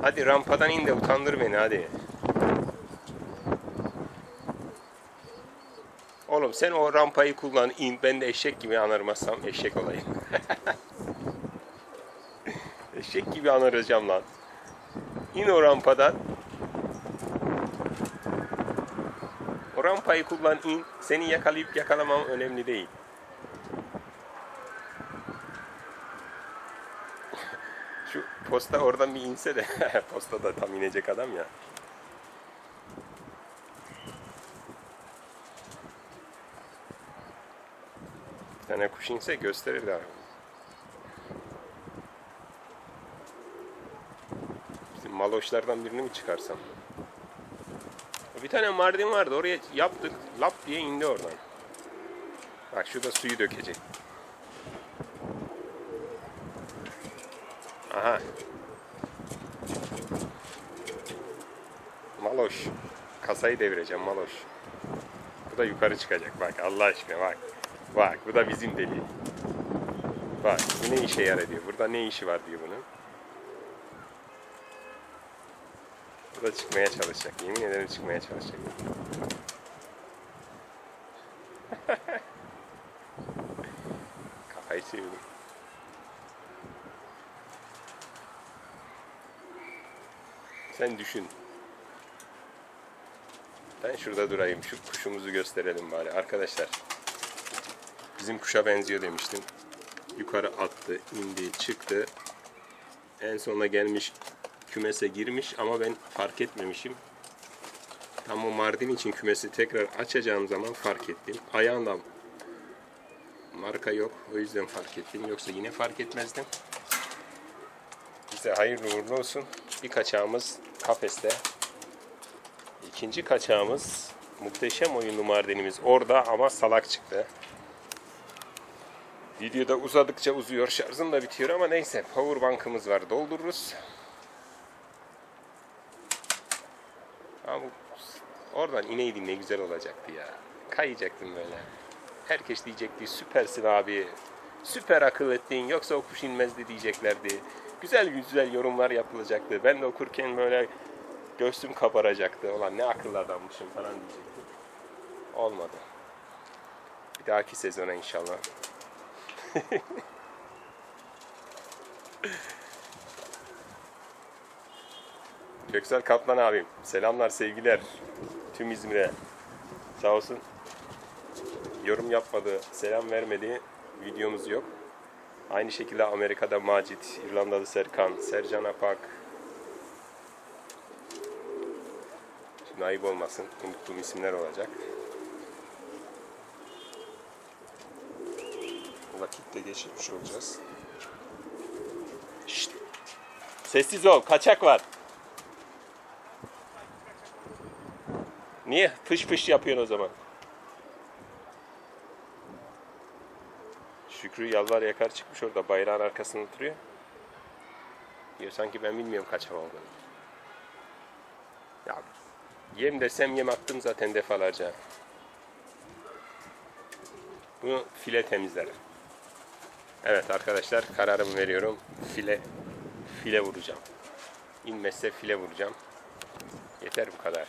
Hadi rampadan in de utandır beni hadi. Oğlum sen o rampayı kullan in ben de eşek gibi anırmazsam eşek olayım. eşek gibi anıracağım lan. İn o rampadan. O rampayı kullan in. Seni yakalayıp yakalamam önemli değil. Şu posta oradan bir inse de. posta da tam inecek adam ya. Bir tane kuş inse gösterirdi abi. Bizim maloşlardan birini mi çıkarsam? Bir tane Mardin vardı oraya yaptık. Lap diye indi oradan. Bak şurada suyu dökecek. Aha. Maloş. Kasayı devireceğim Maloş. Bu da yukarı çıkacak bak Allah aşkına bak. Bak bu da bizim deli. Bak bu ne işe yarar diyor. Burada ne işi var diyor bunun. Bu da çıkmaya çalışacak. Yemin ederim çıkmaya çalışacak. Kafayı çevirdim. Sen düşün. Ben şurada durayım. Şu kuşumuzu gösterelim bari. Arkadaşlar. Bizim kuşa benziyor demiştim. Yukarı attı, indi, çıktı. En sona gelmiş kümese girmiş ama ben fark etmemişim. Tam o Mardin için kümesi tekrar açacağım zaman fark ettim. Ayağında marka yok. O yüzden fark ettim. Yoksa yine fark etmezdim. Bize hayırlı uğurlu olsun. Bir kaçağımız kafeste. İkinci kaçağımız muhteşem oyunlu Mardinimiz orada ama salak çıktı. Videoda uzadıkça uzuyor. Şarjım da bitiyor ama neyse. Powerbank'ımız var. Doldururuz. Ama oradan ineydin ne güzel olacaktı ya. Kayacaktın böyle. Herkes diyecekti süpersin abi. Süper akıl ettin yoksa o kuş inmezdi diyeceklerdi. Güzel güzel yorumlar yapılacaktı. Ben de okurken böyle göğsüm kabaracaktı. Ulan ne akıllı adammışım falan diyecektim. Olmadı. Bir dahaki sezona inşallah. Köksal Kaplan abim. Selamlar, sevgiler. Tüm İzmir'e. Sağ olsun. Yorum yapmadı, selam vermedi. Videomuz yok. Aynı şekilde Amerika'da Macit, İrlandalı Serkan, Sercan Apak. Ayıp olmasın. Unuttuğum isimler olacak. Vakitte geçirmiş olacağız. Şşt. Sessiz ol, kaçak var. Niye fış fış yapıyorsun o zaman? Şükrü yalvar yakar çıkmış orada bayrağın arkasında oturuyor. Diyor sanki ben bilmiyorum kaçam olduğunu. Yem desem yem attım zaten defalarca. Bunu file temizler. Evet arkadaşlar kararımı veriyorum. File file vuracağım. İnmezse file vuracağım. Yeter bu kadar.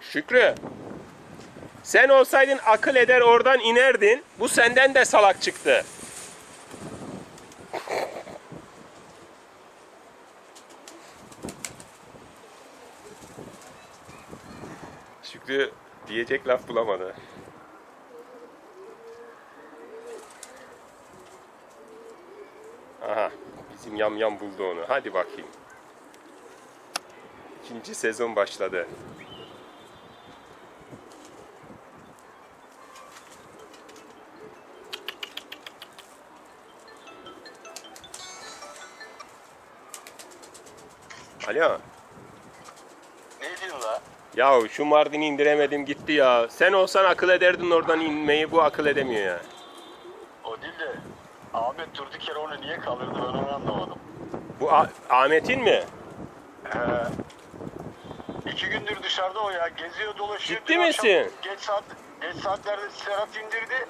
Şükrü. Sen olsaydın akıl eder oradan inerdin. Bu senden de salak çıktı. Şükrü diyecek laf bulamadı. Aha, bizim yam yam buldu onu. Hadi bakayım. İkinci sezon başladı. Alo. Ne diyorsun la? Ya şu Mardin'i indiremedim gitti ya. Sen olsan akıl ederdin oradan inmeyi bu akıl edemiyor ya. O değil de Ahmet durduk yere onu niye kaldırdı ben onu anlamadım. Bu A- Ahmet'in mi? He. İki gündür dışarıda o ya. Geziyor dolaşıyor. Ciddi Dün akşam misin? Geç saat Geç saatlerde Serhat indirdi.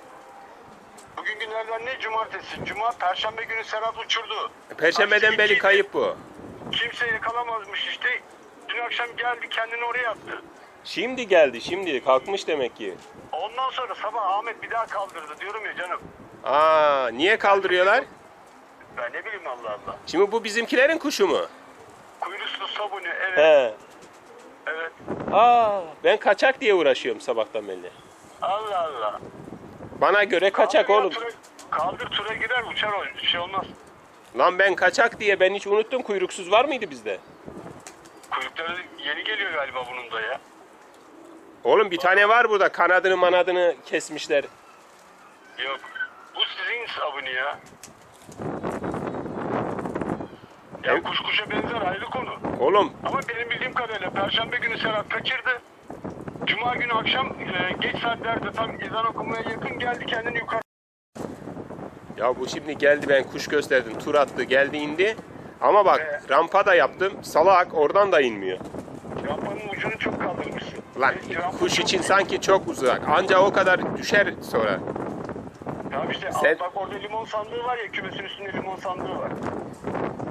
Bugün günlerden ne? Cumartesi. Cuma, Perşembe günü Serhat uçurdu. Perşembeden Akşam beri ikiydi. kayıp bu. Kimse yakalamazmış işte. Dün akşam geldi kendini oraya attı. Şimdi geldi şimdi kalkmış demek ki. Ondan sonra sabah Ahmet bir daha kaldırdı diyorum ya canım. Aa niye kaldırıyorlar? Ben ne bileyim Allah Allah. Şimdi bu bizimkilerin kuşu mu? Kuyruslu sabunu evet. He. Evet. Aa ben kaçak diye uğraşıyorum sabahtan beri. Allah Allah. Bana göre kaçak ya, oğlum. tura- kaldır tura girer uçar o şey olmaz. Lan ben kaçak diye ben hiç unuttum kuyruksuz var mıydı bizde? Kuyrukları yeni geliyor galiba bunun da ya. Oğlum bir tane var burada kanadını manadını kesmişler. Yok. Bu sizin sabunu ya. Ya Evet. kuş kuşa benzer ayrı konu. Oğlum Ama benim bildiğim kadarıyla Perşembe günü Serhat kaçırdı. Cuma günü akşam e, geç saatlerde tam ezan okumaya yakın geldi kendini yukarı. ya bu şimdi geldi ben kuş gösterdim tur attı geldi indi. Ama bak Evet. rampa da yaptım salak oradan da inmiyor. Rampanın ucunu çok kaldırmışsın. Lan E, kuş için büyük. sanki çok uzak. Anca o kadar düşer sonra. Tamam işte Sen- bak orada limon sandığı var ya kümesin üstünde limon sandığı var.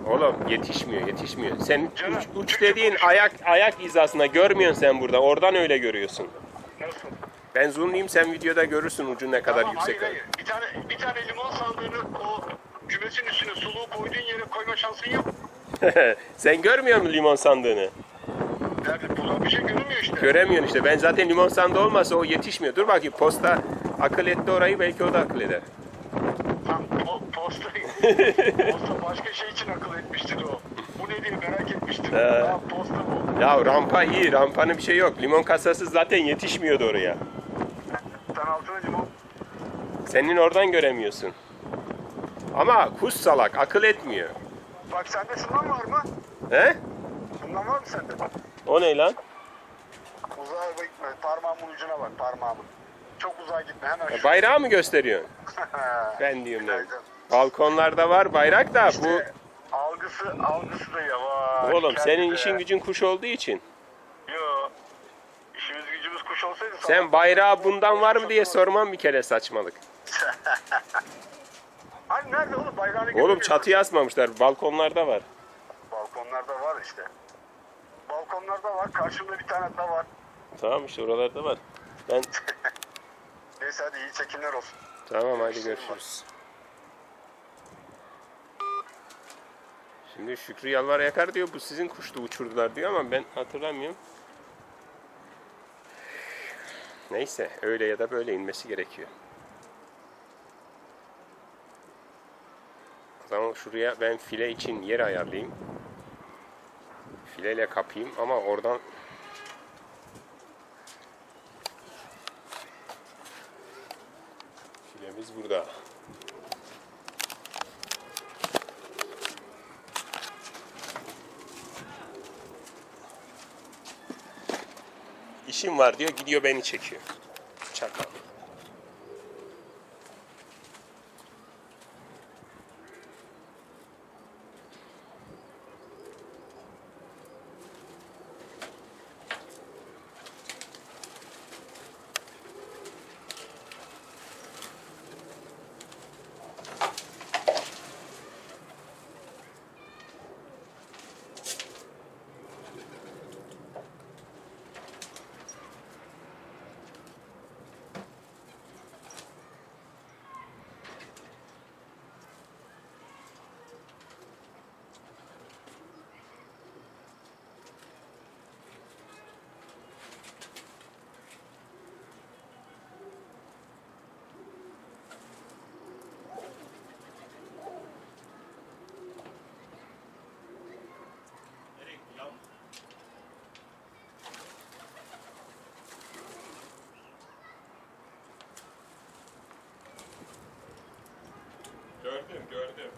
Oğlum yetişmiyor yetişmiyor. Sen Canım, uç, uç dediğin ayak ayak hizasına görmüyorsun sen burada. Oradan öyle görüyorsun. Nasıl? Ben zoomlayayım sen videoda görürsün ucun ne kadar Tamam, yüksek. hayır, hayır. Bir tane bir tane limon sandığını o kümesin üstüne suluğu koyduğun yere koyma şansın yok. sen görmüyor musun limon sandığını? Nerede? Burada bir şey görünmüyor işte. Göremiyorsun işte. Ben zaten limon sandığı olmasa o yetişmiyor. Dur bakayım posta akıl etti orayı belki o da akıl eder. Lan po posta, posta başka şey için akıl etmiştir o. Bu ne diye merak etmiştir. He. Ha, posta bu. Ya rampa iyi. Rampanın bir şey yok. Limon kasası zaten yetişmiyordu oraya. Sen altına limon. Senin oradan göremiyorsun. Ama kuş salak. Akıl etmiyor. Bak sende şundan var mı? He? Bundan var mı sende? O ne lan? Uzağa gitme. Parmağımın ucuna bak parmağımın. Çok uzağa gitme hemen şu. Bayrağı mı gösteriyorsun? Ben diyorum? Günaydın. Balkonlarda var bayrak da bu İşte algısı, algısı da yavaş. oğlum senin kendine. işin gücün kuş olduğu için. Yo. İşimiz gücümüz kuş olsaydı Sen bayrağı bundan var mı diye sormam bir kere saçmalık. Hani nerede oğlum bayrağını Oğlum çatıya asmamışlar. Balkonlarda var. Balkonlarda var işte. Balkonlarda var. Karşımda bir tane daha var. Tamam işte oralarda var. Ben Neyse hadi iyi çekimler olsun. tamam hadi görüşürüz. Şimdi Şükrü Yalvar Yakar diyor bu sizin kuştu uçurdular diyor ama ben hatırlamıyorum. Neyse öyle ya da böyle inmesi gerekiyor. Şuraya ben file için yer ayarlayayım. Fileyle kapayım ama oradan filemiz burada. İşim var diyor gidiyor beni çekiyor. Gördüm gördüm.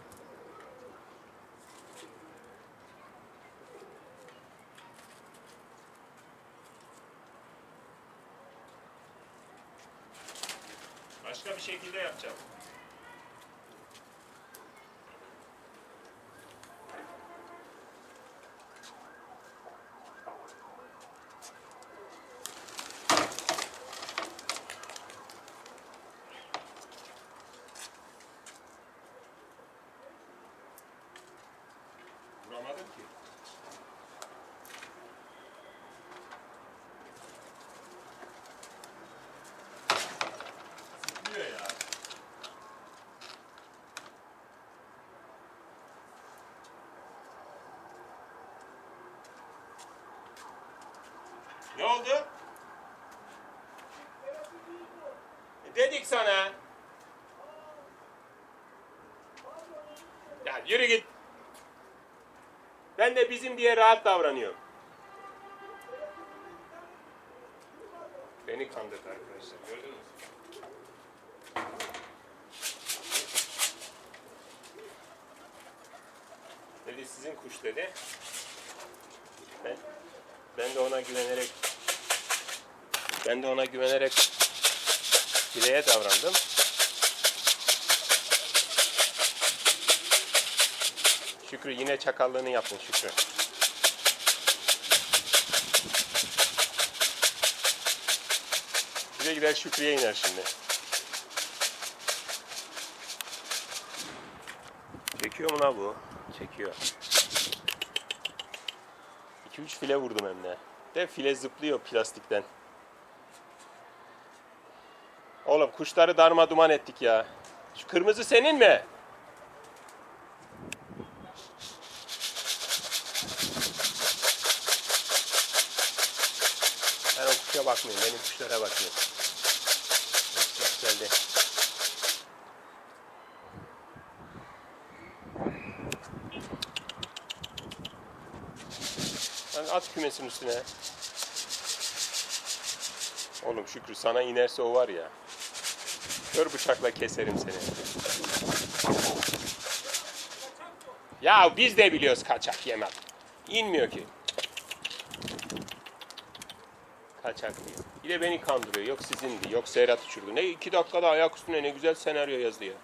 Başka bir şekilde yapacağım. Sana. Ya yürü git. Ben de bizim diye rahat davranıyorum. Beni kandırdı arkadaşlar. Gördünüz mü? Dedi sizin kuş dedi. Ben, ben de ona güvenerek ben de ona güvenerek dileğe davrandım. Şükrü yine çakallığını yaptın Şükrü. Bir de gider Şükrü'ye iner şimdi. Çekiyor mu la bu? Çekiyor. 2-3 file vurdum hem de. De file zıplıyor plastikten. Oğlum kuşları darma duman ettik ya. Şu kırmızı senin mi? Ben o kuşa bakmıyorum. Benim kuşlara bakıyorum. Bak, Geldi. Sen at kümesin üstüne. Oğlum Şükrü sana inerse o var ya. Kör bıçakla keserim seni. Ya biz de biliyoruz kaçak yemek. İnmiyor ki. Kaçak diyor. Bir de beni kandırıyor. Yok sizindi, yok Serhat uçurdu. Ne iki dakikada ayak üstüne ne güzel senaryo yazdı ya.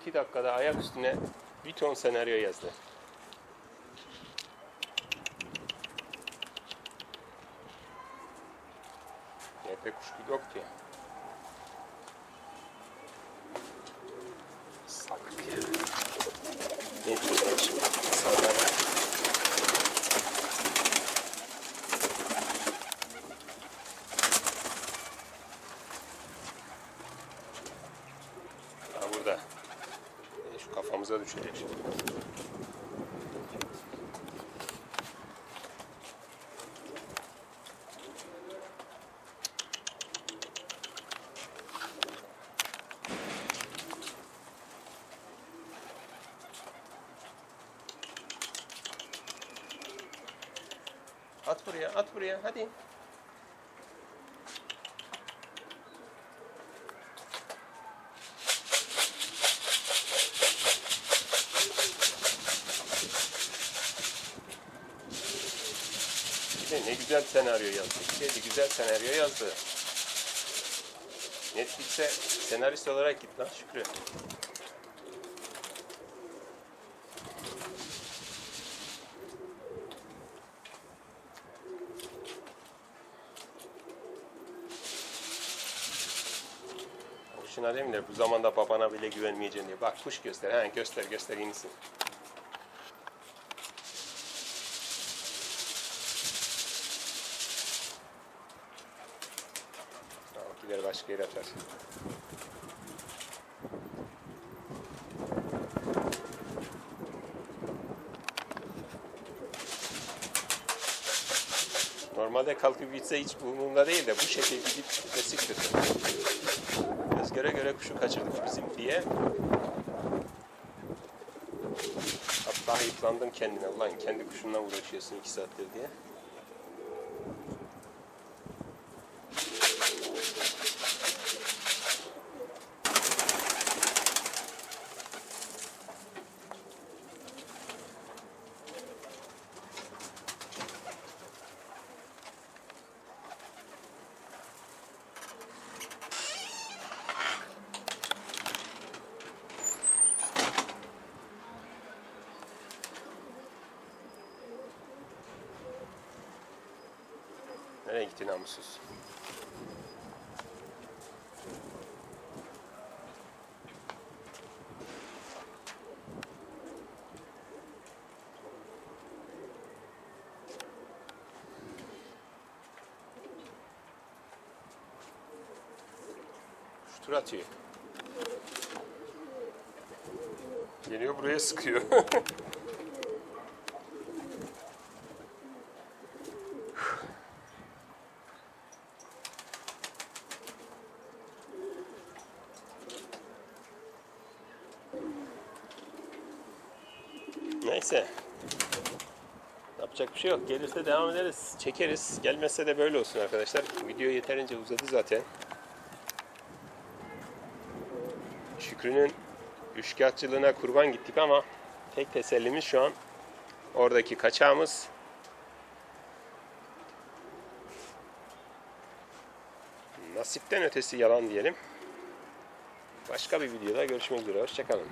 İki dakikada ayak üstüne bir ton senaryo yazdı. Nerede kuşku yok ki. Salak ya. Ne diyorlar şimdi? İnsanlara Ha burada. E, Şu kafamıza düşecek şimdi. At buraya, at buraya, hadi. Bir de ne güzel senaryo yazdı. Dedi güzel senaryo yazdı. Netflix'e senarist olarak git lan Şükrü. Boşuna demirler bu zamanda babana bile güvenmeyeceksin diye. Bak kuş göster. Ha, göster göster iyisi. Normalde kalkıp gitse hiç umurumda değil de bu şekilde gidip gitmesi kötü. Göz göre göre kuşu kaçırdık bizim diye. Hatta ayıplandım kendime. Ulan kendi kuşunla uğraşıyorsun iki saattir diye. Nereye gitti namussuz? Şu tur atıyor. Geliyor buraya sıkıyor. Neyse. Yapacak bir şey yok. Gelirse devam ederiz. Çekeriz. Gelmezse de böyle olsun arkadaşlar. Video yeterince uzadı zaten. Şükrü'nün üçkağıtçılığına kurban gittik ama tek tesellimiz şu an oradaki kaçağımız. Nasipten ötesi yalan diyelim. Başka bir videoda görüşmek üzere. Hoşçakalın.